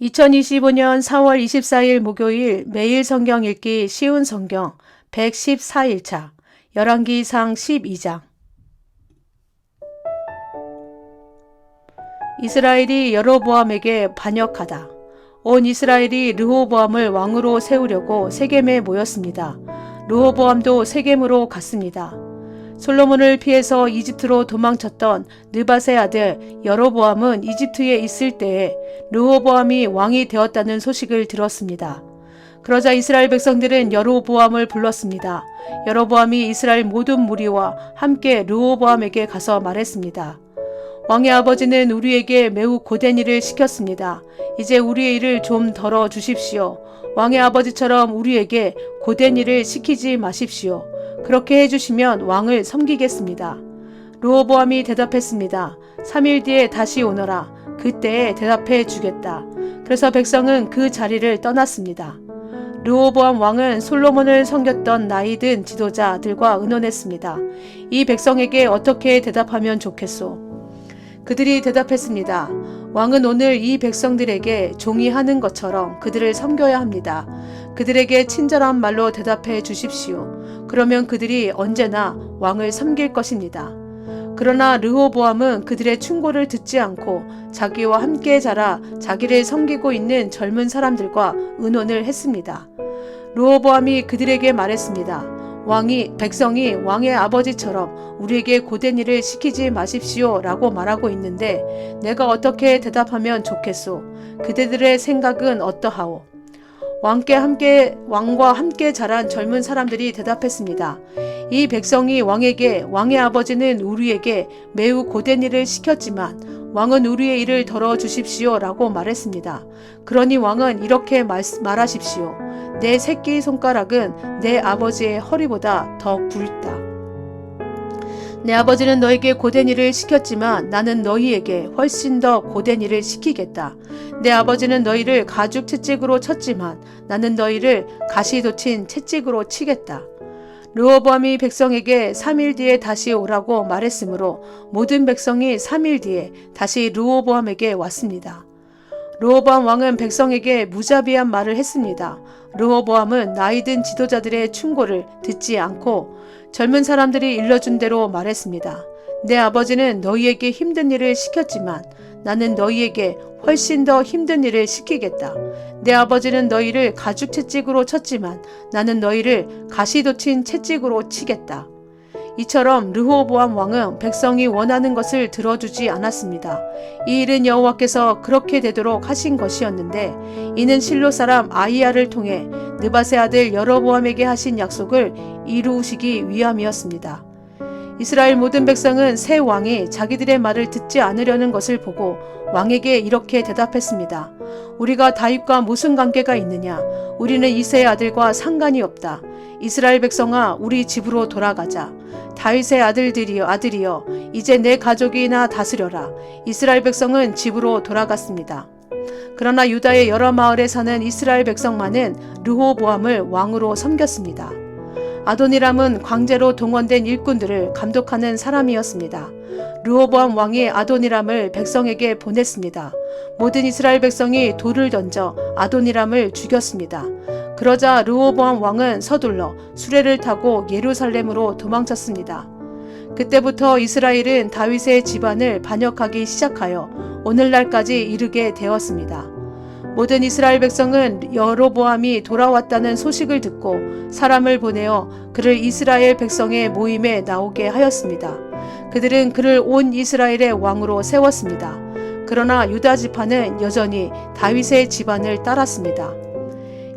2025년 4월 24일 목요일 매일 성경 읽기 쉬운 성경 114일차 열왕기상 12장 이스라엘이 여로보암에게 반역하다. 온 이스라엘이 르호보암을 왕으로 세우려고 세겜에 모였습니다. 르호보암도 세겜으로 갔습니다. 솔로몬을 피해서 이집트로 도망쳤던 느바세 아들 여로보암은 이집트에 있을 때에 르호보암이 왕이 되었다는 소식을 들었습니다. 그러자 이스라엘 백성들은 여로보암을 불렀습니다. 여로보암이 이스라엘 모든 무리와 함께 르호보암에게 가서 말했습니다. 왕의 아버지는 우리에게 매우 고된 일을 시켰습니다. 이제 우리의 일을 좀 덜어 주십시오. 왕의 아버지처럼 우리에게 고된 일을 시키지 마십시오. 그렇게 해주시면 왕을 섬기겠습니다. 르호보암이 대답했습니다. 3일 뒤에 다시 오너라. 그때에 대답해 주겠다. 그래서 백성은 그 자리를 떠났습니다. 르호보암 왕은 솔로몬을 섬겼던 나이든 지도자들과 의논했습니다. 이 백성에게 어떻게 대답하면 좋겠소? 그들이 대답했습니다. 왕은 오늘 이 백성들에게 종이 하는 것처럼 그들을 섬겨야 합니다. 그들에게 친절한 말로 대답해 주십시오. 그러면 그들이 언제나 왕을 섬길 것입니다. 그러나 르호보암은 그들의 충고를 듣지 않고 자기와 함께 자라 자기를 섬기고 있는 젊은 사람들과 의논을 했습니다. 르호보암이 그들에게 말했습니다. 왕이 백성이 왕의 아버지처럼 우리에게 고된 일을 시키지 마십시오 라고 말하고 있는데 내가 어떻게 대답하면 좋겠소? 그대들의 생각은 어떠하오? 왕께 함께 왕과 함께 자란 젊은 사람들이 대답했습니다. 이 백성이 왕에게 왕의 아버지는 우리에게 매우 고된 일을 시켰지만 왕은 우리의 일을 덜어 주십시오라고 말했습니다. 그러니 왕은 이렇게 말, 말하십시오. 내 새끼 손가락은 내 아버지의 허리보다 더 굵다. 내 아버지는 너에게 고된 일을 시켰지만 나는 너희에게 훨씬 더 고된 일을 시키겠다. 내 아버지는 너희를 가죽 채찍으로 쳤지만 나는 너희를 가시 돋친 채찍으로 치겠다. 르호보암이 백성에게 3일 뒤에 다시 오라고 말했으므로 모든 백성이 3일 뒤에 다시 르호보암에게 왔습니다. 르호보암 왕은 백성에게 무자비한 말을 했습니다. 르호보암은 나이든 지도자들의 충고를 듣지 않고 젊은 사람들이 일러준 대로 말했습니다. 내 아버지는 너희에게 힘든 일을 시켰지만 나는 너희에게 훨씬 더 힘든 일을 시키겠다. 내 아버지는 너희를 가죽 채찍으로 쳤지만 나는 너희를 가시돋친 채찍으로 치겠다. 이처럼 르호보암 왕은 백성이 원하는 것을 들어주지 않았습니다. 이 일은 여호와께서 그렇게 되도록 하신 것이었는데 이는 실로 사람 아이야를 통해 느바세 아들 여로보암에게 하신 약속을 이루시기 위함이었습니다. 이스라엘 모든 백성은 새 왕이 자기들의 말을 듣지 않으려는 것을 보고 왕에게 이렇게 대답했습니다. 우리가 다윗과 무슨 관계가 있느냐? 우리는 이세의 아들과 상관이 없다. 이스라엘 백성아, 우리 집으로 돌아가자. 다윗의 아들들이여 아들이여 이제 내 가족이나 다스려라. 이스라엘 백성은 집으로 돌아갔습니다. 그러나 유다의 여러 마을에 사는 이스라엘 백성만은 르호보암을 왕으로 섬겼습니다. 아도니람은 광제로 동원된 일꾼들을 감독하는 사람이었습니다. 르호보암 왕이 아도니람을 백성에게 보냈습니다. 모든 이스라엘 백성이 돌을 던져 아도니람을 죽였습니다. 그러자 르호보암 왕은 서둘러 수레를 타고 예루살렘으로 도망쳤습니다. 그때부터 이스라엘은 다윗의 집안을 반역하기 시작하여 오늘날까지 이르게 되었습니다. 모든 이스라엘 백성은 여로보암이 돌아왔다는 소식을 듣고 사람을 보내어 그를 이스라엘 백성의 모임에 나오게 하였습니다. 그들은 그를 온 이스라엘의 왕으로 세웠습니다. 그러나 유다 지파는 여전히 다윗의 집안을 따랐습니다.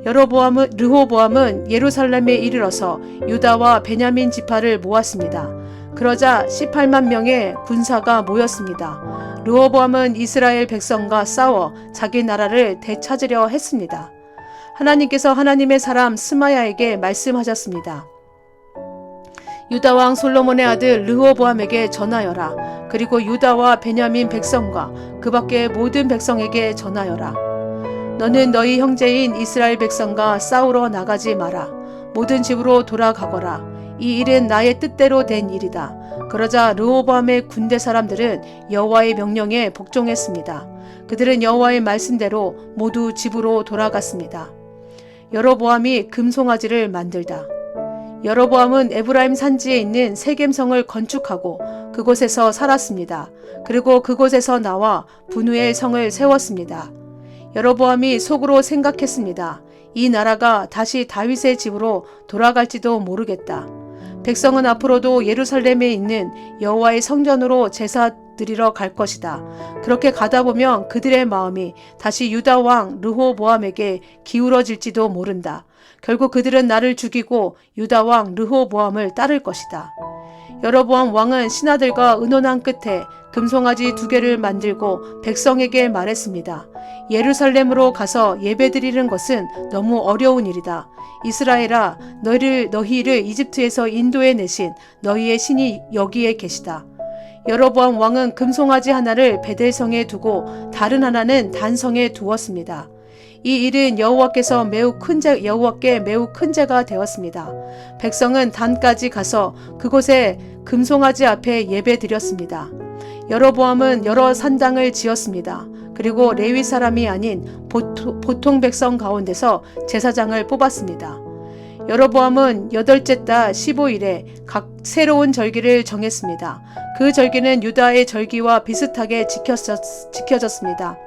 여로보암은 르호보암은 예루살렘에 이르러서 유다와 베냐민 지파를 모았습니다. 그러자 18만 명의 군사가 모였습니다. 르호보암은 이스라엘 백성과 싸워 자기 나라를 되찾으려 했습니다. 하나님께서 하나님의 사람 스마야에게 말씀하셨습니다. 유다 왕 솔로몬의 아들 르호보암에게 전하여라. 그리고 유다와 베냐민 백성과 그 밖의 모든 백성에게 전하여라. 너는 너희 형제인 이스라엘 백성과 싸우러 나가지 마라. 모든 집으로 돌아가거라. 이 일은 나의 뜻대로 된 일이다. 그러자 르호보암의 군대 사람들은 여호와의 명령에 복종했습니다. 그들은 여호와의 말씀대로 모두 집으로 돌아갔습니다. 여로보암이 금송아지를 만들다. 여로보암은 에브라임 산지에 있는 세겜성을 건축하고 그곳에서 살았습니다. 그리고 그곳에서 나와 분우엘 성을 세웠습니다. 여로보암이 속으로 생각했습니다. 이 나라가 다시 다윗의 집으로 돌아갈지도 모르겠다. 백성은 앞으로도 예루살렘에 있는 여호와의 성전으로 제사 드리러 갈 것이다. 그렇게 가다 보면 그들의 마음이 다시 유다 왕 르호보암에게 기울어질지도 모른다. 결국 그들은 나를 죽이고 유다 왕 르호보암을 따를 것이다. 여로보암 왕은 신하들과 의논한 끝에 금송아지 두 개를 만들고 백성에게 말했습니다. 예루살렘으로 가서 예배드리는 것은 너무 어려운 일이다. 이스라엘아, 너희를 너희를 이집트에서 인도해 내신 너희의 신이 여기에 계시다. 여로보암 왕은 금송아지 하나를 베델성에 두고 다른 하나는 단성에 두었습니다. 이 일은 여호와께서 매우 큰 재, 여호와께 매우 큰 죄가 되었습니다. 백성은 단까지 가서 그곳에 금송아지 앞에 예배드렸습니다. 여로보암은 여러 산당을 지었습니다. 그리고 레위 사람이 아닌 보통, 백성 가운데서 제사장을 뽑았습니다. 여로보암은 여덟째 달 15일에 각 새로운 절기를 정했습니다. 그 절기는 유다의 절기와 비슷하게 지켰었, 지켜졌습니다.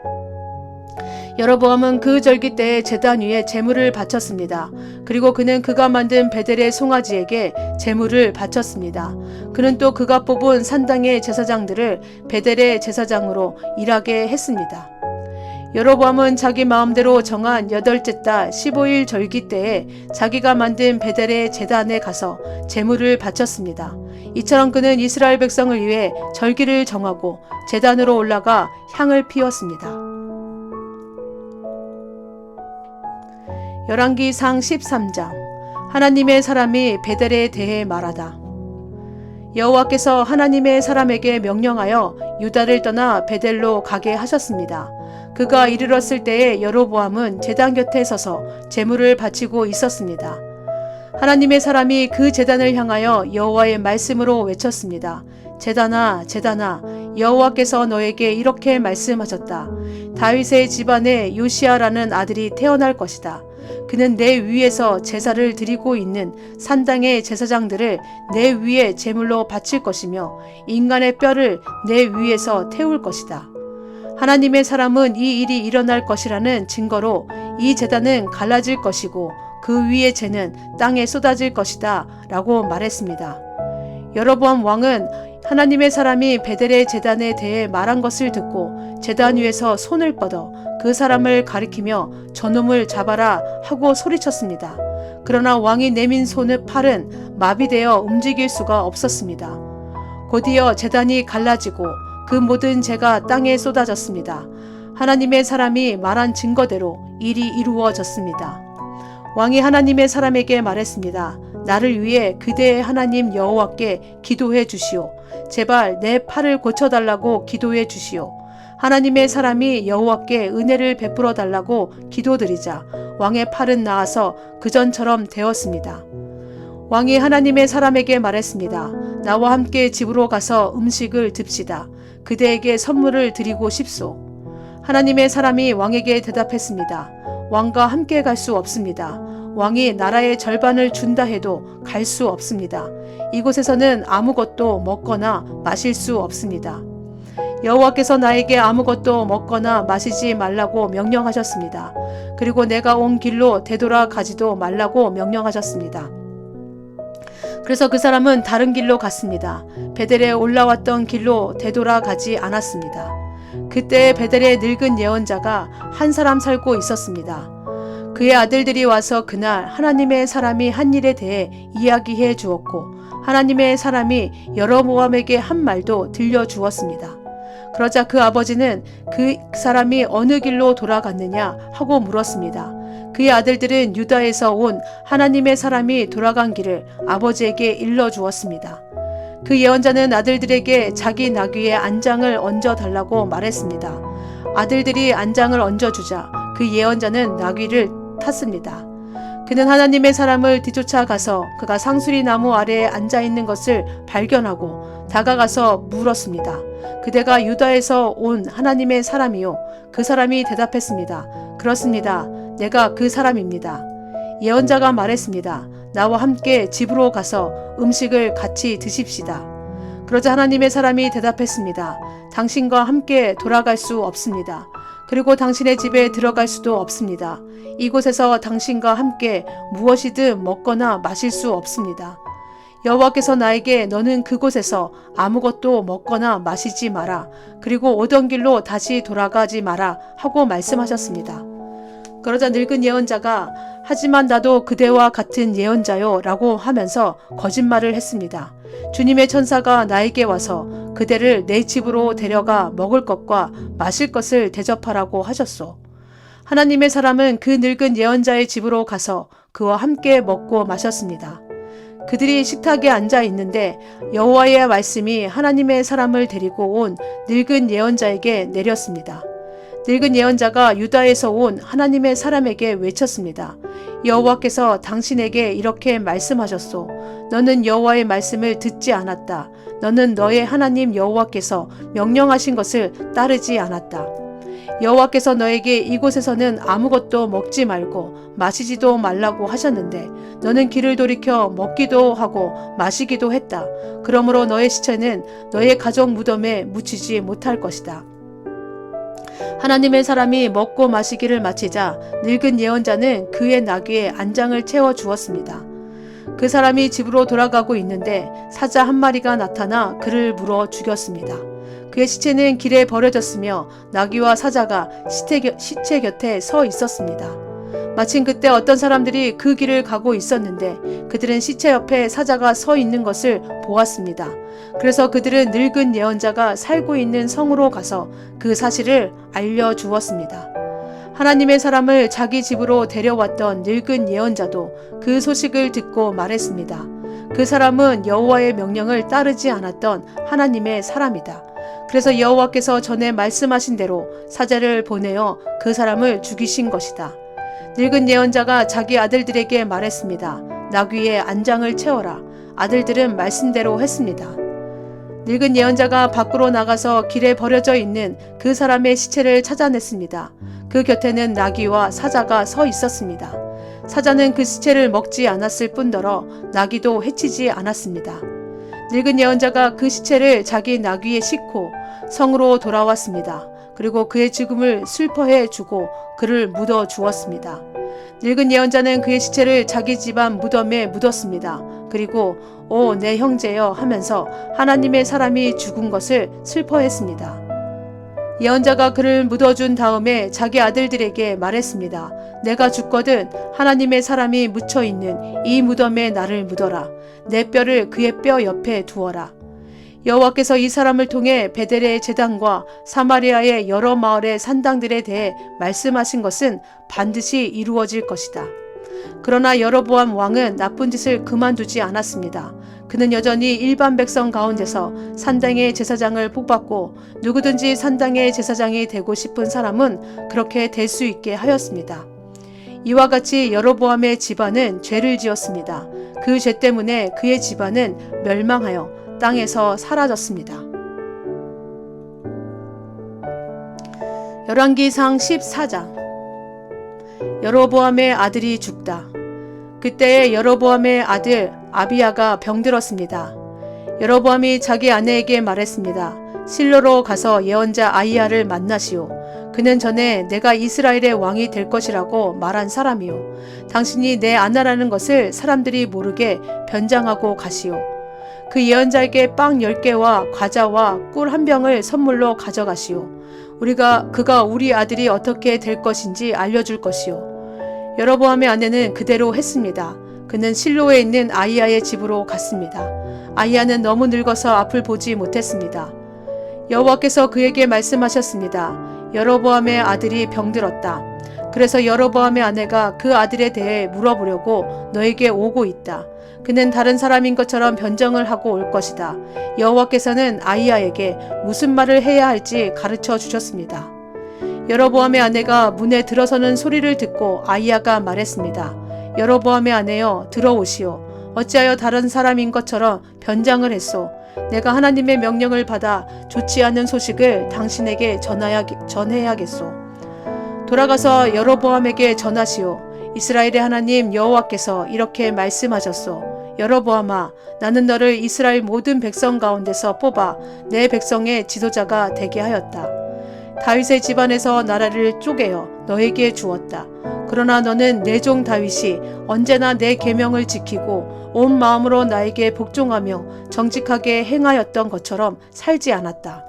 여로보암은 그 절기 때에 제단 위에 제물을 바쳤습니다. 그리고 그는 그가 만든 베델의 송아지에게 제물을 바쳤습니다. 그는 또 그가 뽑은 산당의 제사장들을 베델의 제사장으로 일하게 했습니다. 여로보암은 자기 마음대로 정한 여덟째 달 15일 절기 때에 자기가 만든 베델의 제단에 가서 제물을 바쳤습니다. 이처럼 그는 이스라엘 백성을 위해 절기를 정하고 제단으로 올라가 향을 피웠습니다. 열왕기상 13장 하나님의 사람이 베델에 대해 말하다. 여호와께서 하나님의 사람에게 명령하여 유다를 떠나 베델로 가게 하셨습니다. 그가 이르렀을 때에 여로보암은 제단 곁에 서서 제물을 바치고 있었습니다. 하나님의 사람이 그 제단을 향하여 여호와의 말씀으로 외쳤습니다. 제단아, 제단아, 여호와께서 너에게 이렇게 말씀하셨다. 다윗의 집안에 요시아라는 아들이 태어날 것이다. 그는 내 위에서 제사를 드리고 있는 산당의 제사장들을 내 위에 제물로 바칠 것이며 인간의 뼈를 내 위에서 태울 것이다. 하나님의 사람은 이 일이 일어날 것이라는 증거로 이 재단은 갈라질 것이고 그 위의 재는 땅에 쏟아질 것이다 라고 말했습니다. 여로보암 왕은 하나님의 사람이 베델의 재단에 대해 말한 것을 듣고 재단 위에서 손을 뻗어 그 사람을 가리키며 저놈을 잡아라 하고 소리쳤습니다. 그러나 왕이 내민 손의 팔은 마비되어 움직일 수가 없었습니다. 곧이어 재단이 갈라지고 그 모든 죄가 땅에 쏟아졌습니다. 하나님의 사람이 말한 증거대로 일이 이루어졌습니다. 왕이 하나님의 사람에게 말했습니다. 나를 위해 그대의 하나님 여호와께 기도해 주시오. 제발 내 팔을 고쳐 달라고 기도해 주시오. 하나님의 사람이 여호와께 은혜를 베풀어 달라고 기도드리자 왕의 팔은 나아서 그전처럼 되었습니다. 왕이 하나님의 사람에게 말했습니다. 나와 함께 집으로 가서 음식을 듭시다. 그대에게 선물을 드리고 싶소. 하나님의 사람이 왕에게 대답했습니다. 왕과 함께 갈 수 없습니다. 왕이 나라의 절반을 준다 해도 갈 수 없습니다. 이곳에서는 아무것도 먹거나 마실 수 없습니다. 여호와께서 나에게 아무것도 먹거나 마시지 말라고 명령하셨습니다. 그리고 내가 온 길로 되돌아가지도 말라고 명령하셨습니다. 그래서 그 사람은 다른 길로 갔습니다. 베델에 올라왔던 길로 되돌아가지 않았습니다. 그때 베델에 늙은 예언자가 한 사람 살고 있었습니다. 그의 아들들이 와서 그날 하나님의 사람이 한 일에 대해 이야기해 주었고 하나님의 사람이 여러모암에게 한 말도 들려 주었습니다. 그러자 그 아버지는 그 사람이 어느 길로 돌아갔느냐 하고 물었습니다. 그의 아들들은 유다에서 온 하나님의 사람이 돌아간 길을 아버지에게 일러 주었습니다. 그 예언자는 아들들에게 자기 나귀에 안장을 얹어 달라고 말했습니다. 아들들이 안장을 얹어 주자 그 예언자는 나귀를 탔습니다. 그는 하나님의 사람을 뒤쫓아 가서 그가 상수리 나무 아래에 앉아 있는 것을 발견하고 다가가서 물었습니다. 그대가 유다에서 온 하나님의 사람이요. 그 사람이 대답했습니다. 그렇습니다. 내가 그 사람입니다. 예언자가 말했습니다. 나와 함께 집으로 가서 음식을 같이 드십시다. 그러자 하나님의 사람이 대답했습니다. 당신과 함께 돌아갈 수 없습니다. 그리고 당신의 집에 들어갈 수도 없습니다. 이곳에서 당신과 함께 무엇이든 먹거나 마실 수 없습니다. 여호와께서 나에게 너는 그곳에서 아무것도 먹거나 마시지 마라. 그리고 오던 길로 다시 돌아가지 마라 하고 말씀하셨습니다. 그러자 늙은 예언자가 하지만 나도 그대와 같은 예언자요 라고 하면서 거짓말을 했습니다. 주님의 천사가 나에게 와서 그대를 내 집으로 데려가 먹을 것과 마실 것을 대접하라고 하셨소. 하나님의 사람은 그 늙은 예언자의 집으로 가서 그와 함께 먹고 마셨습니다. 그들이 식탁에 앉아 있는데 여호와의 말씀이 하나님의 사람을 데리고 온 늙은 예언자에게 내렸습니다. 늙은 예언자가 유다에서 온 하나님의 사람에게 외쳤습니다. 여호와께서 당신에게 이렇게 말씀하셨소. 너는 여호와의 말씀을 듣지 않았다. 너는 너의 하나님 여호와께서 명령하신 것을 따르지 않았다. 여호와께서 너에게 이곳에서는 아무것도 먹지 말고 마시지도 말라고 하셨는데 너는 길을 돌이켜 먹기도 하고 마시기도 했다. 그러므로 너의 시체는 너의 가족 무덤에 묻히지 못할 것이다. 하나님의 사람이 먹고 마시기를 마치자 늙은 예언자는 그의 나귀에 안장을 채워 주었습니다. 그 사람이 집으로 돌아가고 있는데 사자 한 마리가 나타나 그를 물어 죽였습니다. 그의 시체는 길에 버려졌으며 나귀와 사자가 시체, 겨, 시체 곁에 서 있었습니다. 마침 그때 어떤 사람들이 그 길을 가고 있었는데 그들은 시체 옆에 사자가 서 있는 것을 보았습니다. 그래서 그들은 늙은 예언자가 살고 있는 성으로 가서 그 사실을 알려주었습니다. 하나님의 사람을 자기 집으로 데려왔던 늙은 예언자도 그 소식을 듣고 말했습니다. 그 사람은 여호와의 명령을 따르지 않았던 하나님의 사람이다. 그래서 여호와께서 전에 말씀하신 대로 사자를 보내어 그 사람을 죽이신 것이다. 늙은 예언자가 자기 아들들에게 말했습니다. 나귀에 안장을 채워라. 아들들은 말씀대로 했습니다. 늙은 예언자가 밖으로 나가서 길에 버려져 있는 그 사람의 시체를 찾아냈습니다. 그 곁에는 나귀와 사자가 서 있었습니다. 사자는 그 시체를 먹지 않았을 뿐더러 나귀도 해치지 않았습니다. 늙은 예언자가 그 시체를 자기 나귀에 싣고 성으로 돌아왔습니다. 그리고 그의 죽음을 슬퍼해 주고 그를 묻어 주었습니다. 늙은 예언자는 그의 시체를 자기 집안 무덤에 묻었습니다. 그리고 오 내 형제여 하면서 하나님의 사람이 죽은 것을 슬퍼했습니다. 예언자가 그를 묻어준 다음에 자기 아들들에게 말했습니다. 내가 죽거든 하나님의 사람이 묻혀 있는 이 무덤에 나를 묻어라. 내 뼈를 그의 뼈 옆에 두어라. 여호와께서 이 사람을 통해 베델의 재단과 사마리아의 여러 마을의 산당들에 대해 말씀하신 것은 반드시 이루어질 것이다. 그러나 여로보암 왕은 나쁜 짓을 그만두지 않았습니다. 그는 여전히 일반 백성 가운데서 산당의 제사장을 뽑았고 누구든지 산당의 제사장이 되고 싶은 사람은 그렇게 될 수 있게 하였습니다. 이와 같이 여로보암의 집안은 죄를 지었습니다. 그 죄 때문에 그의 집안은 멸망하여 땅에서 사라졌습니다. 열왕기상 14장 여로보암의 아들이 죽다. 그때에 여로보암의 아들 아비야가 병들었습니다. 여로보암이 자기 아내에게 말했습니다. 실로로 가서 예언자 아이야를 만나시오. 그는 전에 내가 이스라엘의 왕이 될 것이라고 말한 사람이요. 당신이 내 아내라는 것을 사람들이 모르게 변장하고 가시오. 그 예언자에게 빵 10개와 과자와 꿀 한 병을 선물로 가져가시오. 우리가 그가 우리 아들이 어떻게 될 것인지 알려줄 것이오. 여로보암의 아내는 그대로 했습니다. 그는 실로에 있는 아이야의 집으로 갔습니다. 아이야는 너무 늙어서 앞을 보지 못했습니다. 여호와께서 그에게 말씀하셨습니다. 여로보암의 아들이 병들었다. 그래서 여로보암의 아내가 그 아들에 대해 물어보려고 너에게 오고 있다. 그는 다른 사람인 것처럼 변정을 하고 올 것이다. 여호와께서는 아이야에게 무슨 말을 해야 할지 가르쳐 주셨습니다. 여로보암의 아내가 문에 들어서는 소리를 듣고 아이야가 말했습니다. 여로보암의 아내여 들어오시오. 어찌하여 다른 사람인 것처럼 변장을 했소. 내가 하나님의 명령을 받아 좋지 않은 소식을 당신에게 전하야, 전해야겠소. 돌아가서 여로보암에게 전하시오. 이스라엘의 하나님 여호와께서 이렇게 말씀하셨소. 여로보암아, 나는 너를 이스라엘 모든 백성 가운데서 뽑아 내 백성의 지도자가 되게 하였다. 다윗의 집안에서 나라를 쪼개어 너에게 주었다. 그러나 너는 내 종 다윗이 언제나 내 계명을 지키고 온 마음으로 나에게 복종하며 정직하게 행하였던 것처럼 살지 않았다.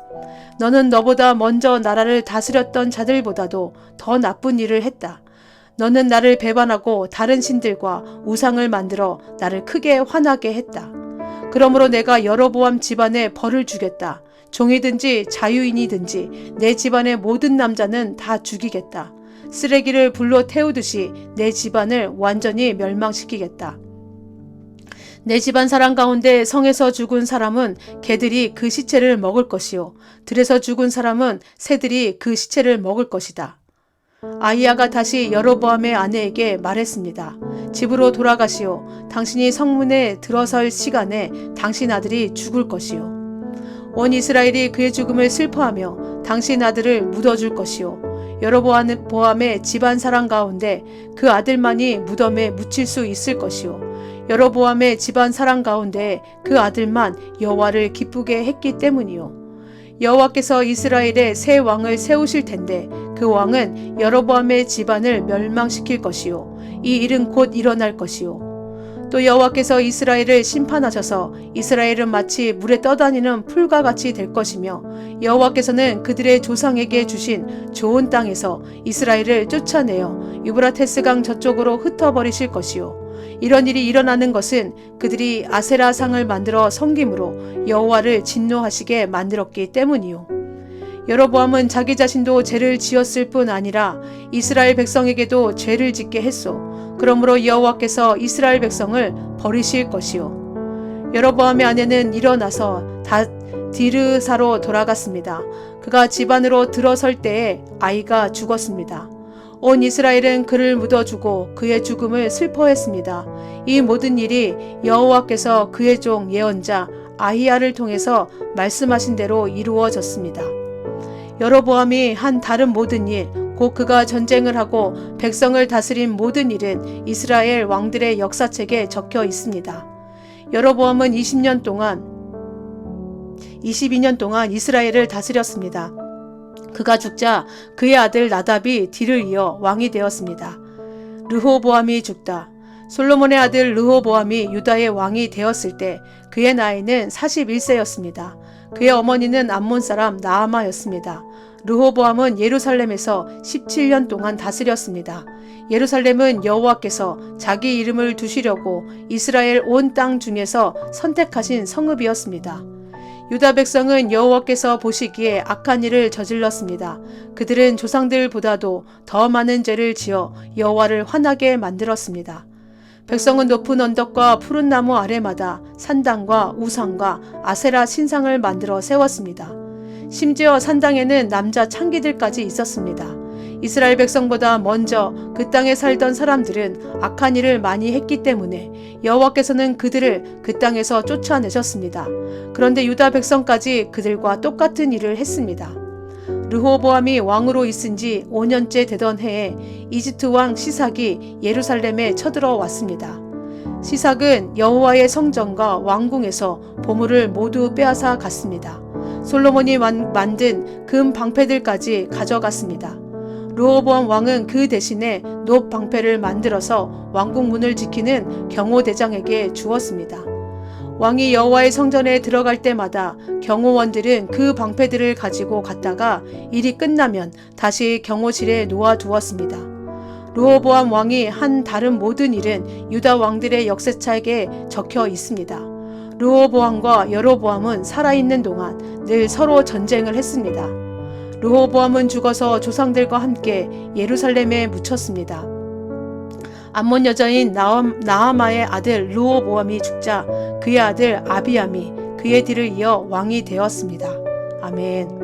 너는 너보다 먼저 나라를 다스렸던 자들보다도 더 나쁜 일을 했다. 너는 나를 배반하고 다른 신들과 우상을 만들어 나를 크게 화나게 했다. 그러므로 내가 여로보암 집안에 벌을 주겠다. 종이든지 자유인이든지 내 집안의 모든 남자는 다 죽이겠다. 쓰레기를 불로 태우듯이 내 집안을 완전히 멸망시키겠다. 내 집안 사람 가운데 성에서 죽은 사람은 개들이 그 시체를 먹을 것이요. 들에서 죽은 사람은 새들이 그 시체를 먹을 것이다. 아이야가 다시 여로보암의 아내에게 말했습니다. 집으로 돌아가시오. 당신이 성문에 들어설 시간에 당신 아들이 죽을 것이요. 온 이스라엘이 그의 죽음을 슬퍼하며 당신 아들을 묻어줄 것이요. 여로보암의 집안 사람 가운데 그 아들만이 무덤에 묻힐 수 있을 것이요. 여로보암의 집안 사람 가운데 그 아들만 여호와를 기쁘게 했기 때문이요. 여호와께서 이스라엘에 새 왕을 세우실 텐데 그 왕은 여로보암의 집안을 멸망시킬 것이요. 이 일은 곧 일어날 것이요. 또 여호와께서 이스라엘을 심판하셔서 이스라엘은 마치 물에 떠다니는 풀과 같이 될 것이며 여호와께서는 그들의 조상에게 주신 좋은 땅에서 이스라엘을 쫓아내어 유브라테스강 저쪽으로 흩어버리실 것이요. 이런 일이 일어나는 것은 그들이 아세라 상을 만들어 섬김으로 여호와를 진노하시게 만들었기 때문이요. 여로보암은 자기 자신도 죄를 지었을 뿐 아니라 이스라엘 백성에게도 죄를 짓게 했소. 그러므로 여호와께서 이스라엘 백성을 버리실 것이요. 여로보암의 아내는 일어나서 다 디르사로 돌아갔습니다. 그가 집안으로 들어설 때에 아이가 죽었습니다. 온 이스라엘은 그를 묻어주고 그의 죽음을 슬퍼했습니다. 이 모든 일이 여호와께서 그의 종 예언자 아히야를 통해서 말씀하신 대로 이루어졌습니다. 여로보암이 한 다른 모든 일, 곧 그가 전쟁을 하고 백성을 다스린 모든 일은 이스라엘 왕들의 역사책에 적혀 있습니다. 여로보암은 20년 동안 22년 동안 이스라엘을 다스렸습니다. 그가 죽자 그의 아들 나답이 뒤를 이어 왕이 되었습니다. 르호보암이 죽다. 솔로몬의 아들 르호보암이 유다의 왕이 되었을 때 그의 나이는 41세였습니다. 그의 어머니는 암몬 사람 나아마였습니다. 르호보암은 예루살렘에서 17년 동안 다스렸습니다. 예루살렘은 여호와께서 자기 이름을 두시려고 이스라엘 온 땅 중에서 선택하신 성읍이었습니다. 유다 백성은 여호와께서 보시기에 악한 일을 저질렀습니다. 그들은 조상들보다도 더 많은 죄를 지어 여호와를 화나게 만들었습니다. 백성은 높은 언덕과 푸른 나무 아래마다 산당과 우상과 아세라 신상을 만들어 세웠습니다. 심지어 산당에는 남자 창기들까지 있었습니다. 이스라엘 백성보다 먼저 그 땅에 살던 사람들은 악한 일을 많이 했기 때문에 여호와께서는 그들을 그 땅에서 쫓아내셨습니다. 그런데 유다 백성까지 그들과 똑같은 일을 했습니다. 르호보암이 왕으로 있은 지 5년째 되던 해에 이집트 왕 시삭이 예루살렘에 쳐들어 왔습니다. 시삭은 여호와의 성전과 왕궁에서 보물을 모두 빼앗아 갔습니다. 솔로몬이 만든 금 방패들까지 가져갔습니다. 르호보암 왕은 그 대신에 높 방패를 만들어서 왕궁 문을 지키는 경호대장에게 주었습니다. 왕이 여호와의 성전에 들어갈 때마다 경호원들은 그 방패들을 가지고 갔다가 일이 끝나면 다시 경호실에 놓아 두었습니다. 르호보암 왕이 한 다른 모든 일은 유다 왕들의 역사책에 적혀 있습니다. 르호보암과 여로보암은 살아있는 동안 늘 서로 전쟁을 했습니다. 르호보암은 죽어서 조상들과 함께 예루살렘에 묻혔습니다. 암몬 여자인 나아마의 아들 르호보암이 죽자 그의 아들 아비암이 그의 뒤를 이어 왕이 되었습니다. 아멘.